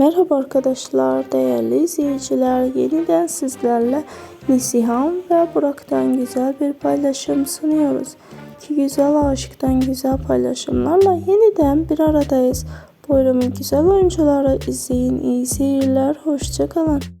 Merhaba arkadaşlar, değerli izleyiciler. Yeniden sizlerle Nisihan ve Burak'tan güzel bir paylaşım sunuyoruz. Ki güzel aşıktan güzel paylaşımlarla yeniden bir aradayız. Buyurun güzel oyuncuları izleyin. İyi seyirler, hoşçakalın.